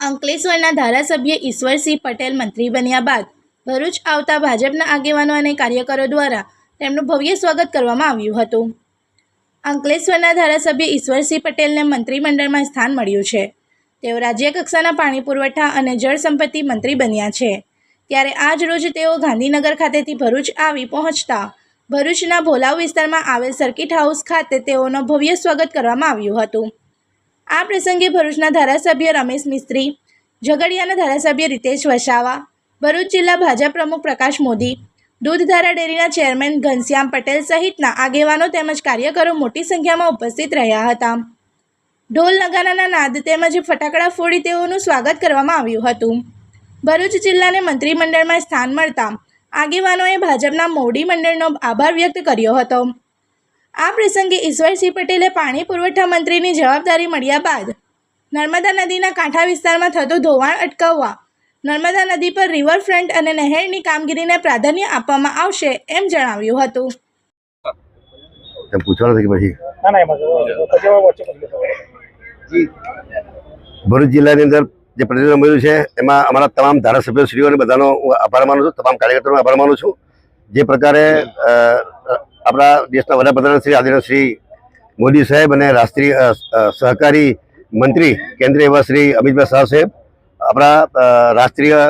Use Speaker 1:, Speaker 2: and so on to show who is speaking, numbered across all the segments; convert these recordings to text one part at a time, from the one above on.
Speaker 1: અંકલેશ્વરના ધારાસભ્ય ઈશ્વરસિંહ પટેલ મંત્રી બન્યા બાદ ભરૂચ આવતા ભાજપના આગેવાનો અને કાર્યકરો દ્વારા તેમનું ભવ્ય સ્વાગત કરવામાં આવ્યું હતું. અંકલેશ્વરના ધારાસભ્ય ઈશ્વરસિંહ પટેલને મંત્રીમંડળમાં સ્થાન મળ્યું છે. તેઓ રાજ્યકક્ષાના પાણી પુરવઠા અને જળ સંપત્તિ મંત્રી બન્યા છે. ત્યારે આજ રોજ તેઓ ગાંધીનગર ખાતેથી ભરૂચ આવી પહોંચતા ભરૂચના ભોલાવ વિસ્તારમાં આવેલ સર્કિટ હાઉસ ખાતે તેઓનું ભવ્ય સ્વાગત કરવામાં આવ્યું હતું. આ પ્રસંગે ભરૂચના ધારાસભ્ય રમેશ મિસ્ત્રી, ઝઘડિયાના ધારાસભ્ય રીતેશ વસાવા, ભરૂચ જિલ્લા ભાજપ પ્રમુખ પ્રકાશ મોદી, દૂધધારા ડેરીના ચેરમેન ઘનશ્યામ પટેલ સહિતના આગેવાનો તેમજ કાર્યકરો મોટી સંખ્યામાં ઉપસ્થિત રહ્યા હતા. ઢોલ નગારાના નાદ તેમજ ફટાકડા ફોડી તેઓનું સ્વાગત કરવામાં આવ્યું હતું. ભરૂચ જિલ્લાને મંત્રીમંડળમાં સ્થાન મળતા આગેવાનોએ ભાજપના મોવડી મંડળનો આભાર વ્યક્ત કર્યો હતો. આ પ્રસંગે ઈશ્વરસિંહ પટેલે પાણી પુરવઠા મંત્રીની જવાબદારી મળ્યા બાદ નર્મદા નદીના કાંઠા વિસ્તારમાં થતું ધોવાણ અટકાવવા નર્મદા નદી પર રિવરફ્રન્ટ અને નહેરની કામગીરીને પ્રાધાન્ય આપવામાં આવશે એમ જણાવ્યું હતું.
Speaker 2: ભરૂચ જિલ્લાની અંદર જે પ્રતિનિધિ મળ્યું છે એમાં અમારા તમામ ધારાસભ્યશ્રીઓને બધાનો હું આભાર માનું છું તમામ કાર્યકર્તાઓનો આભાર માનું છું. જે પ્રકારે અ, આપણા દેશના વડાપ્રધાન શ્રી આદરણીય શ્રી મોદી સાહેબ અને રાષ્ટ્રીય સહકારી મંત્રી કેન્દ્રીય એવા શ્રી અમિતભાઈ શાહ સાહેબ, આપણા રાષ્ટ્રીય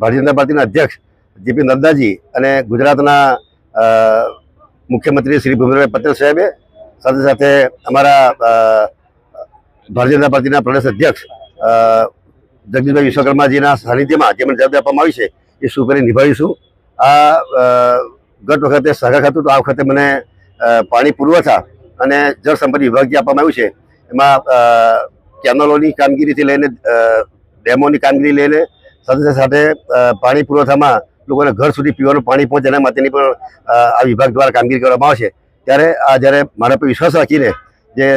Speaker 2: ભારતીય જનતા પાર્ટીના અધ્યક્ષ જેપી નડ્ડાજી અને ગુજરાતના મુખ્યમંત્રી શ્રી ભૂપેન્દ્રભાઈ પટેલ સાહેબે, સાથે સાથે અમારા ભારતીય જનતા પાર્ટીના પ્રદેશ અધ્યક્ષ જગદીશભાઈ વિશ્વકર્માજીના સાનિધ્યમાં જે મને જવાબદારી આપવામાં આવી છે, એ સુપેરી નિભાવીશું. આ ગત વખતે સહકાર ખાતું તો આ વખતે મને પાણી પુરવઠા અને જળ સંપત્તિ વિભાગ જે આપવામાં આવ્યું છે. એમાં કેનલોની કામગીરીથી લઈને ડેમોની કામગીરી લઈને સાથે સાથે પાણી પુરવઠામાં લોકોને ઘર સુધી પીવાનું પાણી પહોંચે એના માટેની પણ આ વિભાગ દ્વારા કામગીરી કરવામાં આવશે. ત્યારે આ જ્યારે મારા પર વિશ્વાસ રાખીને જે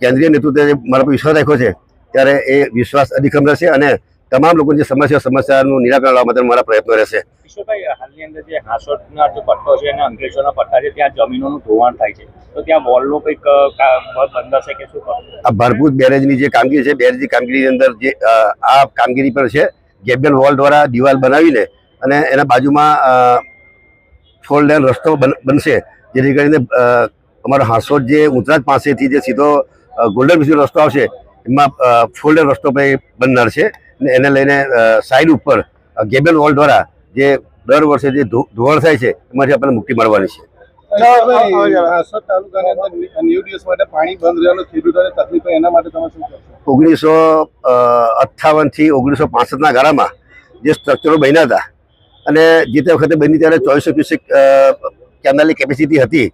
Speaker 2: કેન્દ્રીય નેતૃત્વે મારા પર વિશ્વાસ રાખ્યો છે, ત્યારે એ વિશ્વાસ અધિક્રમ રહેશે અને તમામ લોકોની જે સમસ્યા સમસ્યાનું નિરાકરણ લાવવા માટે મારા પ્રયત્નો રહેશે.
Speaker 3: ઈશ્વરભાઈ હાલની અંદર જે હાંસોટના જે પટ્ટો છે અને અંકલેશ્વરના પટ્ટા છે ત્યાં જમીનોનું ધોવાણ થાય છે. તો ત્યાં વોલનો કંઈક બંધાશે કે શું
Speaker 2: આ ભરપૂર બેરેજની જે કામગીરી છે બેરેજની કામગીરીની અંદર જે આ કામગીરી પર છે ગેબિયન વોલ દ્વારા દિવાલ બનાવીને અને એના બાજુમાં ફોર લેન રસ્તો બન- બનશે. જેથી કરીને અમારો હાંસોદ જે ઉતરાજ પાસેથી જે સીધો ગોલ્ડન બ્રિજનો રસ્તો આવશે એમાં ફોર લેન રસ્તો પણ બનનાર છે. એને લઈને સાઈડ ઉપર ગેબેલ વોલ દ્વારા જે દર વર્ષે જે ધો- ધોવાણ થાય છે એમાંથી આપણને મુક્તિ મળવાની છે.
Speaker 4: ઓગણીસો અઠાવન કરશો
Speaker 2: ઓગણીસો ઓગણીસો પાસઠના ગાળામાં જે સ્ટ્રક્ચરો બન્યા હતા અને જે તે વખતે બની ત્યારે ચોવીસો ક્યુસેક કેનાલની કેપેસિટી હતી.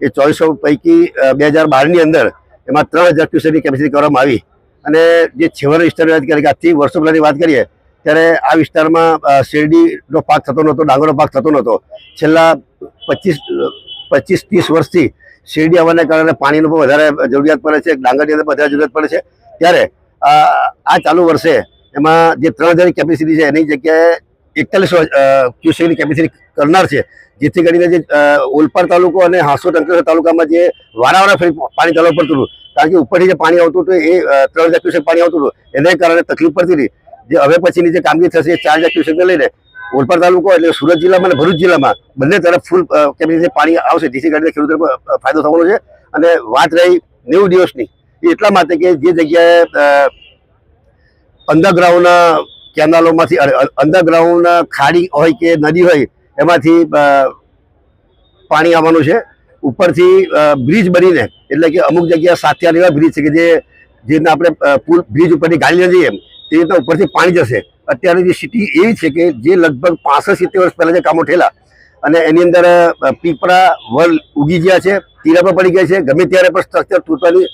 Speaker 2: એ ચોવીસો પૈકી બે હજાર બારની અંદર એમાં ત્રણ હજાર ક્યુસેકની કેપેસિટી કરવામાં આવી. અને જે છેવાડા વિસ્તારની વાત કરીએ કે આજથી વર્ષો પહેલાંની વાત કરીએ, ત્યારે આ વિસ્તારમાં શેરડીનો પાક થતો નહોતો, ડાંગરનો પાક થતો નહોતો. છેલ્લા પચીસ પચીસ, ત્રીસ વર્ષથી શેરડી આવવાને કારણે પાણીનો પણ વધારે જરૂરિયાત પડે છે, ડાંગરની અંદર વધારે જરૂરિયાત પડે છે. ત્યારે આ ચાલુ વર્ષે એમાં જે ત્રણ હજારની કેપેસિટી છે, એની જગ્યાએ એકતાલીસો ક્યુસેકની કેપેસિટી કરનાર છે. જેથી કરીને જે ઓલપાડ તાલુકો અને હાંસો અંકલેશ્વર તાલુકામાં જે વારાવારા ફરી પાણી ચાલવું પડતું હતું. કારણ કે ઉપરથી જે પાણી આવતું હતું એ ત્રણ હજાર ક્યુસેક પાણી આવતું હતું. એને કારણે તકલીફ પડતી હતી. જે હવે પછીની જે કામગીરી થશે એ ચાર હજાર ક્યુસેકને લઈને ઓલપાડ તાલુકો એટલે સુરત જિલ્લામાં અને ભરૂચ જિલ્લામાં બંને તરફ ફૂલ કેપેસિટી પાણી આવશે, જેથી કરીને ખેડૂતોને ફાયદો થવાનો છે. અને વાત રહી નેવું દિવસની એ એટલા માટે કે જે જગ્યાએ અંડરગ્રાઉન્ડ કેનાલોમાંથી અંડરગ્રાઉન્ડ ખાડી હોય કે નદી હોય, એમાંથી પાણી આવવાનું છે. ઉપરથી બ્રિજ બનીને, એટલે કે અમુક જગ્યા સાત્યાર એવા બ્રિજ છે કે જે, જેને આપણે પુલ, બ્રિજ ઉપરથી ગાડી જઈએ તે રીતના ઉપરથી પાણી જશે. અત્યારે જે સિટી એવી છે કે જે લગભગ પાસઠ સિત્તેર વર્ષ પહેલાં જે કામો થયેલા, અને એની અંદર પીપળા વલ ઉગી ગયા છે, તીરા પર પડી ગયા છે. ગમે ત્યારે પણ સ્ટ્રક્ચર તૂટવાની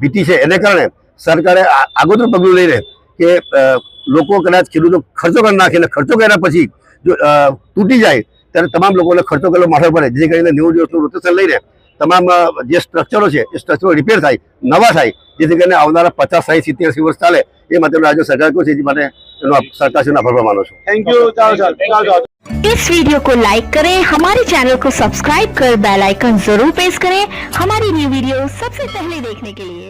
Speaker 2: ભીતી છે. એને કારણે સરકારે આગોતરું પગલું લઈને કે લોકો કદાચ ખેડૂતો ખર્ચો કરી નાખે અને ખર્ચો કર્યા પછી જો અ, તૂટી જાય ત્યારે તમામ લોકોને ખર્ચો કરેલો માથે પડે જેથી કરીને નેવું દિવસનું રોટેશન લઈને તમામ અ, જે સ્ટ્રક્ચરો છે એ સ્ટ્રક્ચરો રિપેર થાય નવા થાય જેથી કરીને આવનારા પચાસ સાઠ સિત્તેર વર્ષ ચાલે એ માટે રાજ્ય સરકાર કહ્યું છે એ માટે એનો સરકારશ્રીનો આભાર માનું છું
Speaker 4: થેન્ક યુ ચાલો ચાલો ચાલો ચાલો
Speaker 5: इस वीडियो को लाइक करें हमारे चैनल को सब्सक्राइब कर बेल आइकन जरूर प्रेस करें हमारी न्यू वीडियो सबसे पहले देखने के लिए